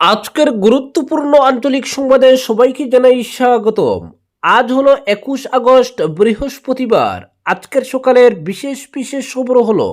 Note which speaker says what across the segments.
Speaker 1: আজকের গুরুত্বপূর্ণ আঞ্চলিক সংবাদে সবাইকে জানাই স্বাগতম। আজ হলো একুশ আগস্ট, বৃহস্পতিবার। আজকের সকালের বিশেষ বিশেষ খবর হলো,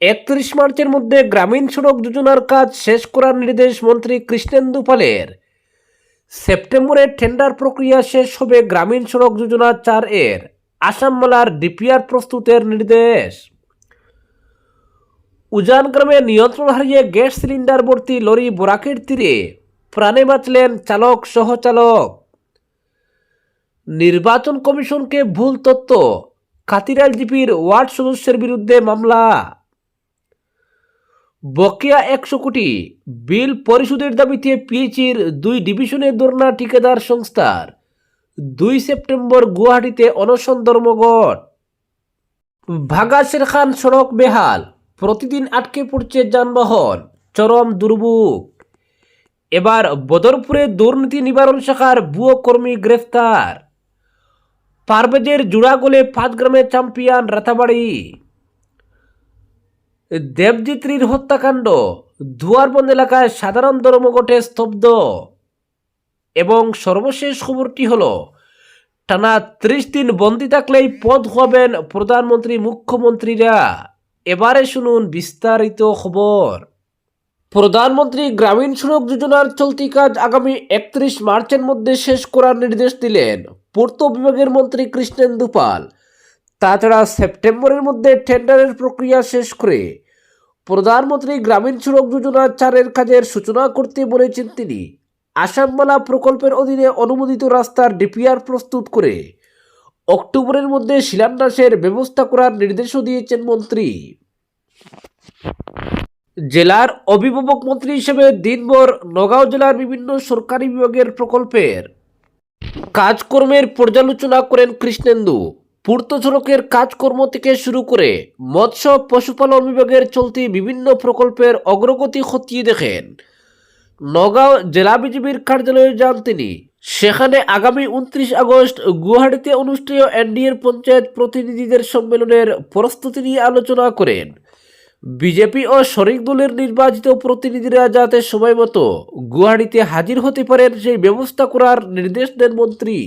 Speaker 1: একত্রিশ মার্চের মধ্যে গ্রামীণ সড়ক যোজনার কাজ শেষ করার নির্দেশ মন্ত্রী কৃষ্ণেন্দু পালের। সেপ্টেম্বরে টেন্ডার প্রক্রিয়া শেষ হবে গ্রামীণ সড়ক যোজনা চার এর। আসাম মালার ডিপিআর প্রস্তুতের নির্দেশ। উজান গ্রামে নিয়ন্ত্রণ হারিয়ে গ্যাস সিলিন্ডার ভর্তি লরি বোরাকের তীরে প্রাণে বাঁচলেন চালক, সহচালক। নির্বাচন কমিশনকে ভুল তথ্য কাতিরাল জিপির ওয়ার্ড সদস্যের বিরুদ্ধে মামলা। বকেয়া একশো কোটি বিল পরিশোধের দাবিতে পিএইচির দুই ডিভিশনের ধর্ণা ঠিকাদার সংস্থার। দুই সেপ্টেম্বর গুয়াহাটিতে অনশন ধর্মঘট। ভাগা শেরখান সড়ক বেহাল। প্রতিদিন আটকে পড়ছে যানবাহন, চরম দুর্ভোগ। এবার বদরপুরে দুর্নীতি নিবারণ শাখার ভুয়ো কর্মী গ্রেফতার। পারভেজের জুড়াগোলে পাঁচগ্রামের চ্যাম্পিয়ন রাতাবাড়ি। দেবজিত্রীর হত্যাকাণ্ড, দুয়ারবন্দ এলাকায় সাধারণ ধর্মঘটে স্তব্ধ। এবং সর্বশেষ খবরটি হল, টানা ত্রিশ দিন বন্দি থাকলেই পদ হবেন প্রধানমন্ত্রী, মুখ্যমন্ত্রীরা। এবারে শুনুন বিস্তারিত খবর। প্রধানমন্ত্রী গ্রামীণ সড়ক যোজনার চলতি কাজ আগামী একত্রিশ মার্চের মধ্যে শেষ করার নির্দেশ দিলেন পূর্ত বিভাগের মন্ত্রী কৃষ্ণেন্দু পাল। তাছাড়া সেপ্টেম্বরের মধ্যে টেন্ডারের প্রক্রিয়া শেষ করে প্রধানমন্ত্রী গ্রামীণ সড়ক যোজনা চারের কাজের সূচনা করতে বলেছেন তিনি। আসামমালা প্রকল্পের অধীনে অনুমোদিত রাস্তার ডিপিআর প্রস্তুত করে অক্টোবরের মধ্যে শিলান্যাসের ব্যবস্থা করার নির্দেশও দিয়েছেন মন্ত্রী। জেলার অভিভাবক মন্ত্রী হিসেবে দিনভর নগাঁও জেলার বিভিন্ন সরকারি বিভাগের প্রকল্পের কাজকর্মের পর্যালোচনা করেন কৃষ্ণেন্দু। পূর্ত সড়কের কাজকর্ম থেকে শুরু করে মৎস্য, পশুপালন বিভাগের চলতি বিভিন্ন প্রকল্পের অগ্রগতি খতিয়ে দেখেন। নগাঁও জেলা বিজেপির কার্যালয়ে যান তিনি। সেখানে আগামী উনত্রিশ আগস্ট গুয়াহাটিতে অনুষ্ঠেয় এনডিএর পঞ্চায়েত প্রতিনিধিদের সম্মেলনের প্রস্তুতি নিয়ে আলোচনা করেন। বিজেপি ও শরিক দলের নির্বাচিত প্রতিনিধিরা যাতে সময় মতো গুয়াহাটিতে হাজির হতে পারেন, সেই ব্যবস্থা করার নির্দেশ দেন মন্ত্রী।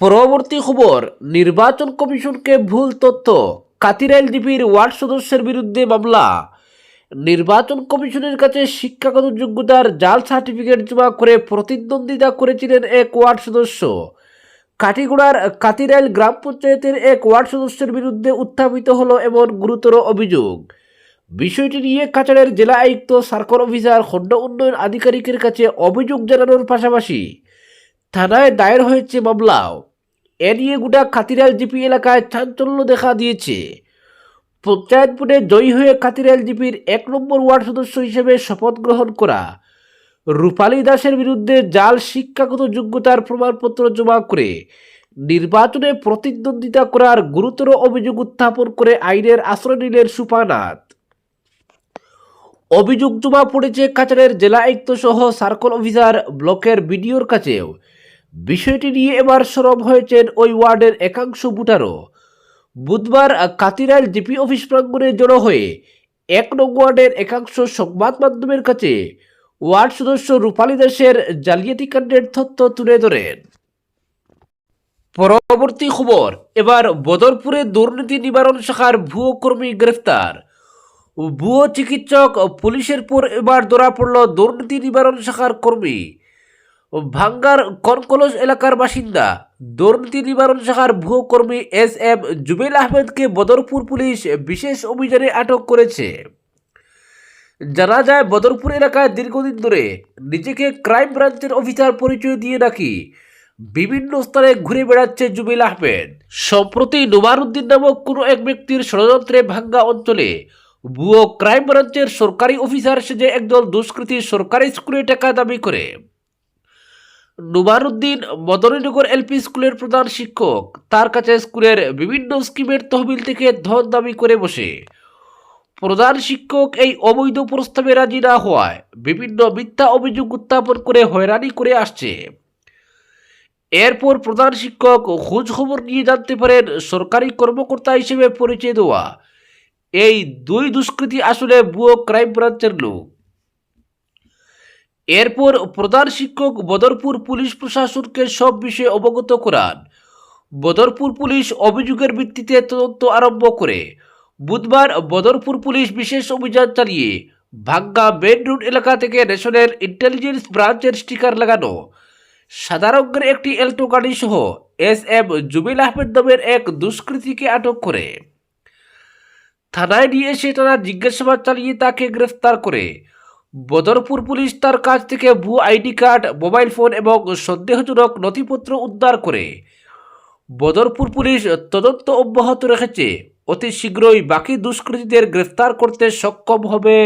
Speaker 1: পরবর্তী খবর, নির্বাচন কমিশনকে ভুল তথ্য, কাতিরাইল ডিপির ওয়ার্ড সদস্যের বিরুদ্ধে মামলা। নির্বাচন কমিশনের কাছে শিক্ষাগত যোগ্যতার জাল সার্টিফিকেট জমা করে প্রতিদ্বন্দ্বিতা করেছিলেন এক ওয়ার্ড সদস্য। কাটিগোড়ার কাতিরাইল গ্রাম পঞ্চায়েতের এক ওয়ার্ড সদস্যের বিরুদ্ধে উত্থাপিত হল এমন গুরুতর অভিযোগ। বিষয়টি নিয়ে কাছাড়ের জেলা আয়ুক্ত সার্কল অফিসার খণ্ড উন্নয়ন আধিকারিকের কাছে অভিযোগ জানানোর পাশাপাশি থানায় দায়ের হয়েছে মামলাও। এ নিয়ে গোটা খাতিরাল জিপি এলাকায় চাঞ্চল্য দেখা দিয়েছে। পঞ্চায়েত বোর্ডে জয়ী হয়ে কাতিরাল জিপির এক নম্বর ওয়ার্ড সদস্য হিসেবে শপথ গ্রহণ করা। রূপালী দাসের বিরুদ্ধে জাল শিক্ষাগত যোগ্যতার প্রমাণপত্র জমা করে, নির্বাচনে প্রতিদ্বন্দ্বিতা করার গুরুতর অভিযোগ উত্থাপন করে আইনের আশ্রয় নিলেন সুপানাথ। অভিযোগ জমা পড়েছে কাছাড়ের জেলা আয়ুক্ত সহ সার্কল অফিসার ব্লকের বিডিওর কাছেও। বিষয়টি নিয়ে এবার সরব হয়েছেন ওই ওয়ার্ডের একাংশ ভোটারও। বুধবার কাতিরাইল জিপি অফিস প্রাঙ্গণে জড়ো হয়ে এক নং ওয়ার্ডের একাংশ সংবাদ মাধ্যমের কাছে ওয়ার্ড সদস্য রূপালী দাসের জালিয়াতি কাণ্ডের তথ্য তুলে ধরেন। পরবর্তী খবর, এবার বদরপুরে দুর্নীতি নিবারণ শাখার ভুয়ো কর্মী গ্রেফতার। ভুয়ো চিকিৎসক পুলিশের পর এবার ধরা পড়ল দুর্নীতি নিবারণ শাখার কর্মী। ভাঙ্গার কনকলস এলাকার বাসিন্দা। দুর্নীতি নিবারণ শাখার ভুয়ো কর্মী এস এম জুবেল আহমেদকে বদরপুর পুলিশ বিশেষ অভিযানে আটক করেছে। জানা যায়, বদরপুর এলাকায় দীর্ঘদিন ধরে নিজেকে ক্রাইম ব্রাঞ্চের অফিসার পরিচয় দিয়ে নাকি বিভিন্ন স্থানে ঘুরে বেড়াচ্ছে জুবেল আহমেদ। সম্প্রতি নুমারুদ্দিন নামক কোনো এক ব্যক্তির ষড়যন্ত্রে ভাঙ্গা অঞ্চলে ভুয়ো ক্রাইম ব্রাঞ্চের সরকারি অফিসার সেজে একদল দুষ্কৃতী সরকারি স্কুলে টাকা দাবি করে। নুমারুদ্দিন মদনীনগর এলপি স্কুলের প্রধান শিক্ষক। তার কাছে স্কুলের বিভিন্ন স্কিমের তহবিল থেকে ধন দাবি করে বসে। প্রধান শিক্ষক এই অবৈধ প্রস্তাবে রাজি না হওয়ায় বিভিন্ন মিথ্যা অভিযোগ উত্থাপন করে হয়রানি করে আসছে। এরপর প্রধান শিক্ষক খোঁজ খবর নিয়ে জানতে পারেন, সরকারি কর্মকর্তা হিসেবে পরিচয় দেওয়া এই দুই দুষ্কৃতী আসলে বুয়ো ক্রাইম ব্রাঞ্চের লোক। এরপর প্রধান শিক্ষক বদরপুর পুলিশ প্রশাসনকে সব বিষয়ে অবগত করান। বদরপুর পুলিশ অভিযোগের ভিত্তিতে তদন্ত আরম্ভ করে। বুধবার বদরপুর পুলিশ বিশেষ অভিযান চালিয়ে ভাঙ্গা মেন রোড এলাকা থেকে ন্যাশনাল ইন্টেলিজেন্স ব্রাঞ্চের স্টিকার লাগানো। সাদা একটি এল্টো গাড়ি সহ এস এম জুবিল আহমেদ নামের এক দুষ্কৃতীকে আটক করে। থানায় নিয়ে এসে তারা জিজ্ঞাসাবাদ চালিয়ে তাকে গ্রেফতার করে। বদরপুর পুলিশ তার কাছ থেকে ভু আইডি কার্ড, মোবাইল ফোন এবং সন্দেহজনক নথিপত্র উদ্ধার করে। বদরপুর পুলিশ তদন্ত অব্যাহত রেখেছে। অতি শীঘ্রই বাকি দুষ্কৃতীদের গ্রেফতার করতে সক্ষম হবে।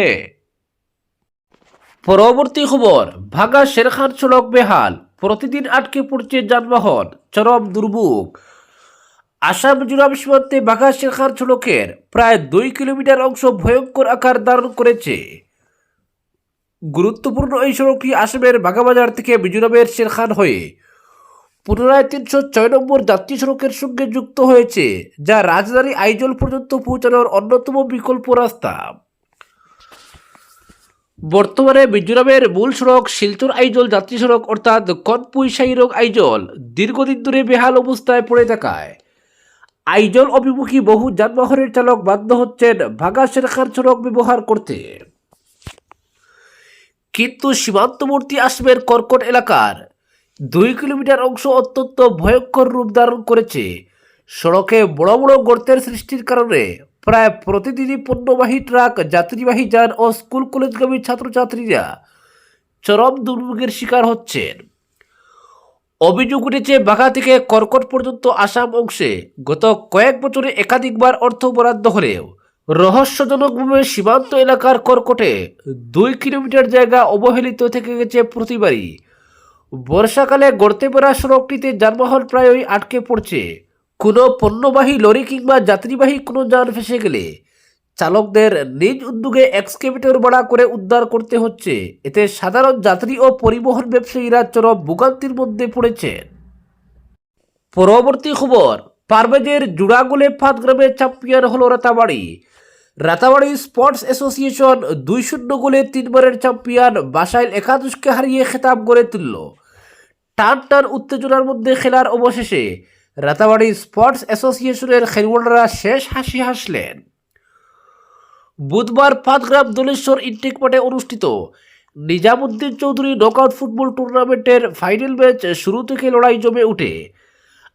Speaker 1: পরবর্তী খবর, ভাগা শেরখান সড়ক বেহাল। প্রতিদিন আটকে পড়ছে যানবাহন, চরম দুর্ভোগ। আসাম মিজোরাম সীমান্তে বাঘা শেরখান সড়কের প্রায় দুই কিলোমিটার অংশ ভয়ঙ্কর আকার ধারণ করেছে। গুরুত্বপূর্ণ এই সড়কটি আসামের বাগাবাজার থেকে মিজোরামের শেরখান হয়ে পুনরায় তিনশো ছয় নম্বর যাত্রী সড়কের সঙ্গে যুক্ত হয়েছে, যা রাজধানী আইজল পর্যন্ত পৌঁছানোর অন্যতম বিকল্প রাস্তা। বর্তমানে মিজোরামের মূল সড়ক শিলচর আইজল যাত্রী সড়ক অর্থাৎ কনপুই সাইরং আইজল দীর্ঘদিন ধরে বেহাল অবস্থায় পড়ে থাকায়। আইজল অভিমুখী বহু যানবাহনের চালক বাধ্য হচ্ছেন ভাগা শেরখান সড়ক ব্যবহার করতে। কিন্তু সীমান্তবর্তী আসামের কর্কট এলাকার দুই কিলোমিটার অংশ অত্যন্ত ভয়ঙ্কর রূপ ধারণ করেছে। সড়কে বড় বড় গর্তের সৃষ্টির কারণে প্রায় প্রতিদিনই পণ্যবাহী ট্রাক, যাত্রীবাহী যান ও স্কুল কলেজগামী ছাত্রছাত্রীরা চরম দুর্ভোগের শিকার হচ্ছেন। অভিযোগ উঠেছে, বাঘা থেকে কর্কট পর্যন্ত আসাম অংশে গত কয়েক বছরে একাধিকবার অর্থ বরাদ্দ হলেও রহস্যজনকভাবে সীমান্ত এলাকার কর্কটে দুই কিলোমিটার জায়গা অবহেলিত থেকে গেছে প্রতিবারই। বর্ষাকালে গড়তে পেরা সড়কটিতে যানবাহন প্রায়ই আটকে পড়ছে। কোনো পণ্যবাহী লরি কিংবা যাত্রীবাহী কোনো যান ফেসে গেলে চালকদের নিজ উদ্যোগে এক্সকেভেটর ভাড়া করে উদ্ধার করতে হচ্ছে। এতে সাধারণ যাত্রী ও পরিবহন ব্যবসায়ীরা চরম ভোগান্তির মধ্যে পড়েছেন। পরবর্তী খবর, পারভেজের জুড়াগুলে ফাঁদ গ্রামে চ্যাম্পিয়ন হল রাতাবাড়ি। রাতাবাড়ি স্পোর্টস অ্যাসোসিয়েশন দুই শূন্য গোলে তিনবারের চ্যাম্পিয়ন বাসাইল একাদশকে হারিয়ে খেতাব গড়ে তুলল। টান টান উত্তেজনার মধ্যে খেলার অবশেষে রাতাবাড়ি স্পোর্টস অ্যাসোসিয়েশনের খেলোয়াড়রা শেষ হাসি হাসলেন। বুধবার পাঁচগ্রাম দলেশ্বর ইনটেক মাঠে অনুষ্ঠিত নিজামুদ্দিন চৌধুরী নকআউট ফুটবল টুর্নামেন্টের ফাইনাল ম্যাচ শুরু থেকে লড়াই জমে উঠে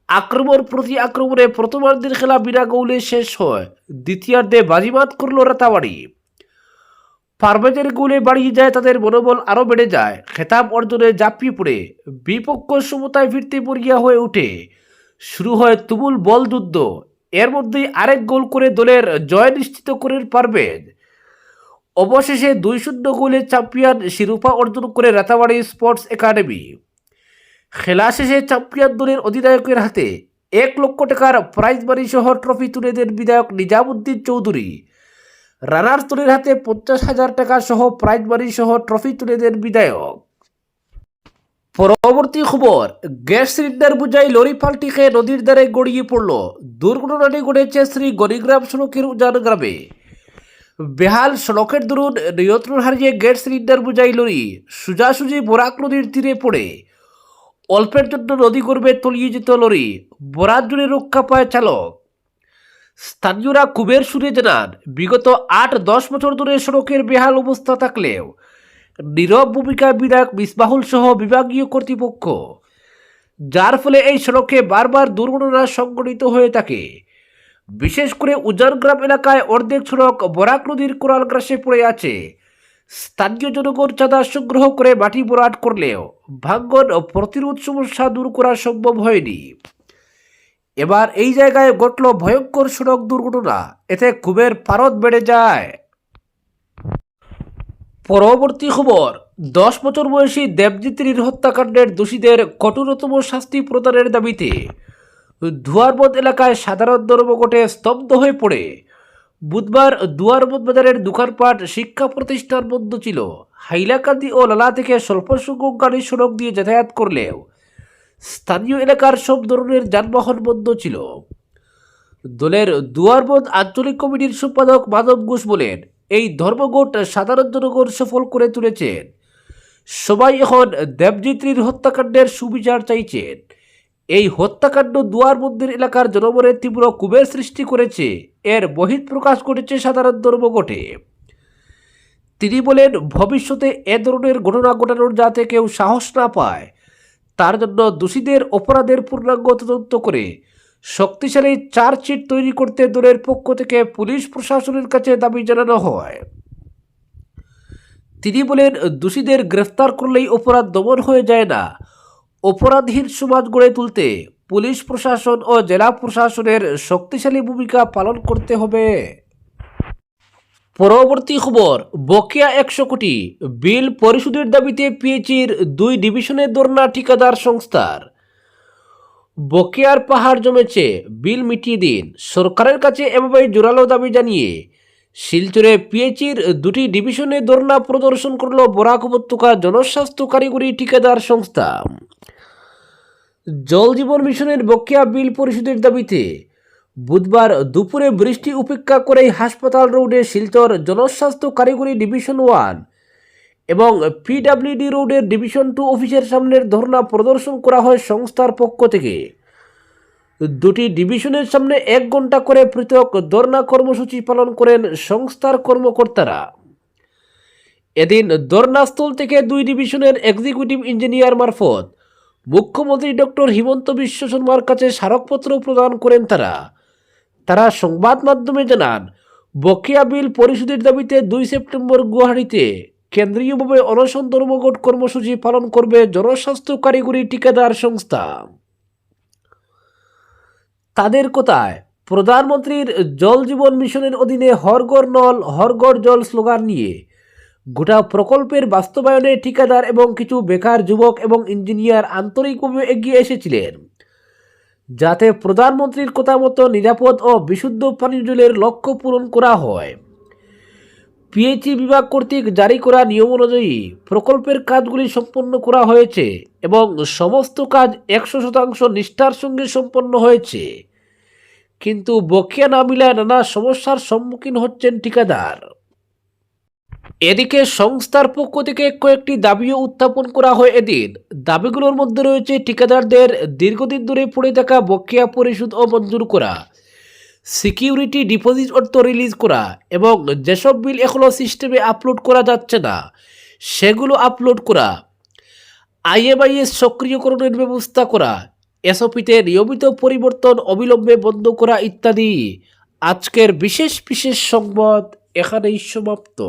Speaker 1: আক্রমণ প্রতি আক্রমণে প্রথমার্ধের খেলা বিনা গৌলে শেষ হয়। দ্বিতীয়ার্ধে বাজিমাত করল রাতাবাড়ি পারভেজের গোলে বাড়িয়ে যায়, তাদের মনোবল আরও বেড়ে যায়। খেতাব অর্জনে ঝাঁপিয়ে পড়ে। বিপক্ষ সমতায় ফিরতে পড়িয়া হয়ে ওঠে। শুরু হয় তুমুল বল যুদ্ধ। এর মধ্যেই আরেক গোল করে দলের জয় নিশ্চিত করেন পারভেজ। অবশেষে দুই শূন্য গোলে চ্যাম্পিয়ন শিরোপা অর্জন করে রাতাবাড়ি স্পোর্টস একাডেমি। খেলা শেষে চ্যাম্পিয়ন দলের অধিনায়কের হাতে এক লক্ষ টাকার প্রাইজ মানি সহ ট্রফি তুলে দেন বিধায়ক নিজামুদ্দিন চৌধুরী। রানার দলের হাতে পঞ্চাশ হাজার টাকা সহ প্রাইজ মানি সহ ট্রফি তুলে দেন বিধায়ক। পরবর্তী খবর, গ্যাস সিলিন্ডার বুঝাই লরি পাল্টি খেয়ে নদীর দ্বারে গড়িয়ে পড়ল। দুর্ঘটনাটি ঘটেছে শ্রী গরিগ্রাম সড়কের উজান গ্রামে। বেহাল সড়কের দরুন নিয়ন্ত্রণ হারিয়ে গ্যাস সিলিন্ডার বুঝাই লরি সোজাসুজি বরাক নদীর তীরে পড়ে। অল্পের জন্য নদী গর্ভে তলিয়ে যেত লরি। বরাত জুড়ে রক্ষা পায় চালক। স্থানীয়রা কুবের সুরে জানান, বিগত আট দশ বছর ধরে সড়কের বেহাল অবস্থা থাকলেও নীরব ভূমিকা বিধায়ক মিসবাহুল সহ বিভাগীয় কর্তৃপক্ষ, যার ফলে এই সড়কে বারবার দুর্ঘটনা সংঘটিত হয়ে থাকে। বিশেষ করে উজানগ্রাম এলাকায় অর্ধেক সড়ক বরাক নদীর কোরাল গ্রাসে পড়ে আছে। স্থানীয় জনগণ চাঁদা সংগ্রহ করে মাটি বরাট করলেও ভাঙ্গন ও প্রতিরোধ সমস্যা দূর করা সম্ভব হয়নি। এবার এই জায়গায় ঘটল ভয়ঙ্কর সড়ক দুর্ঘটনা। এতে ক্ষোভের পারদ বেড়ে যায়। পরবর্তী খবর, দশ বছর বয়সী দেবজিতের হত্যাকাণ্ডের দোষীদের কঠোরতম শাস্তি প্রদানের দাবিতে ধুয়ারবদ এলাকায় সাধারণ ধর্মঘটে স্তব্ধ হয়ে পড়ে। বুধবার দুয়ারবদ বাজারের দোকানপাট শিক্ষা প্রতিষ্ঠান বন্ধ ছিল। হাইলাকান্দি ও লালা থেকে স্বল্প সংখ্যক গাড়ি সড়ক দিয়ে যাতায়াত করলেও স্থানীয় এলাকার সব ধরনের যানবাহন বন্ধ ছিল। দলের দুয়ারবন্দ আঞ্চলিক কমিটির সম্পাদক মাধব ঘোষ বলেন, এই ধর্মঘট সাধারণ জনগণ সফল করে তুলেছেন। সবাই এখন দেবজিত্রীর হত্যাকাণ্ডের সুবিচার চাইছেন। এই হত্যাকাণ্ড দুয়ারবন্দের এলাকার জনমনে তীব্র কুবের সৃষ্টি করেছে। এর বহিঃপ্রকাশ ঘটেছে সাধারণ ধর্মঘটে। তিনি বলেন, ভবিষ্যতে এ ধরনের ঘটনা ঘটানোর যাতে কেউ সাহস না পায়, তার জন্য দোষীদের অপরাধের পূর্ণাঙ্গ তদন্ত করে শক্তিশালী চার্জশিট তৈরি করতে দলের পক্ষ থেকে পুলিশ প্রশাসনের কাছে দাবি জানানো হয়। তিনি বলেন, দোষীদের গ্রেফতার করলেই অপরাধ দমন হয়ে যায় না। অপরাধহীন সমাজ গড়ে তুলতে পুলিশ প্রশাসন ও জেলা প্রশাসনের শক্তিশালী ভূমিকা পালন করতে হবে। পরবর্তী খবর, বকেয়া একশো কোটি। বিল পরিশোধের দাবিতে পিএইচির দুই ডিভিশনের ধর্না ঠিকাদার সংস্থার। বকেয়ার পাহাড় জমেছে, বিল মিটিয়ে দিন। সরকারের কাছে এভাবে জোরালো দাবি জানিয়ে, শিলচরে পিএইচির দুটি ডিভিশনে ধর্না প্রদর্শন করল বরাক উপত্যকা জনস্বাস্থ্য কারিগরি ঠিকাদার সংস্থা। জল জীবন মিশনের বকেয়া বিল পরিশোধের দাবিতে বুধবার দুপুরে বৃষ্টি উপেক্ষা করে হাসপাতাল রোডে শিলচর জনস্বাস্থ্য কারিগরি ডিভিশন ওয়ান এবং পিডাব্লিউডি রোডের ডিভিশন টু অফিসের সামনের ধর্ণা প্রদর্শন করা হয় সংস্থার পক্ষ থেকে। দুটি ডিভিশনের সামনে এক ঘণ্টা করে পৃথক ধর্ণা কর্মসূচি পালন করেন সংস্থার কর্মকর্তারা। এদিন ধর্ণাস্থল থেকে দুই ডিভিশনের এক্সিকিউটিভ ইঞ্জিনিয়ার মারফত মুখ্যমন্ত্রী ডক্টর হিমন্ত বিশ্ব শর্মার কাছে স্মারকপত্র প্রদান করেন তারা। তারা সংবাদ মাধ্যমে জানান, বকেয়া বিল পরিশোধের দাবিতে দুই সেপ্টেম্বর গুয়াহাটিতে কেন্দ্রীয়ভাবে অনশন ধর্মঘট কর্মসূচি পালন করবে জনস্বাস্থ্য কারিগরি ঠিকাদার সংস্থা। তাদের কথায়, প্রধানমন্ত্রীর জল জীবন মিশনের অধীনে হরগর নল হরগর জল স্লোগান নিয়ে গোটা প্রকল্পের বাস্তবায়নে ঠিকাদার এবং কিছু বেকার যুবক এবং ইঞ্জিনিয়ার আন্তরিকভাবে এগিয়ে এসেছিলেন। যাতে প্রধানমন্ত্রীর কথা মতো নিরাপদ ও বিশুদ্ধ পানীয় লক্ষ্য পূরণ করা হয়। পিএইচই বিভাগ কর্তৃক জারি করা নিয়ম অনুযায়ী প্রকল্পের কাজগুলি সম্পন্ন করা হয়েছে এবং সমস্ত কাজ একশো শতাংশ নিষ্ঠার সঙ্গে সম্পন্ন হয়েছে। কিন্তু বকেয়া না মিলায় নানা সমস্যার সম্মুখীন হচ্ছেন ঠিকাদার। এদিকে সংস্থার পক্ষ থেকে কয়েকটি দাবিও উত্থাপন করা হয় এদিন। দাবিগুলোর মধ্যে রয়েছে ঠিকাদারদের দীর্ঘদিন ধরে পড়ে থাকা বকেয়া পরিশোধ ও মঞ্জুর করা, সিকিউরিটি ডিপোজিট অর্থ রিলিজ করা এবং যেসব বিল এখনও সিস্টেমে আপলোড করা যাচ্ছে না, সেগুলো আপলোড করা, আইএমআইএস সক্রিয়করণের ব্যবস্থা করা, এসওপিতে নিয়মিত পরিবর্তন অবিলম্বে বন্ধ করা ইত্যাদি। আজকের বিশেষ বিশেষ সংবাদ এখানেই সমাপ্ত।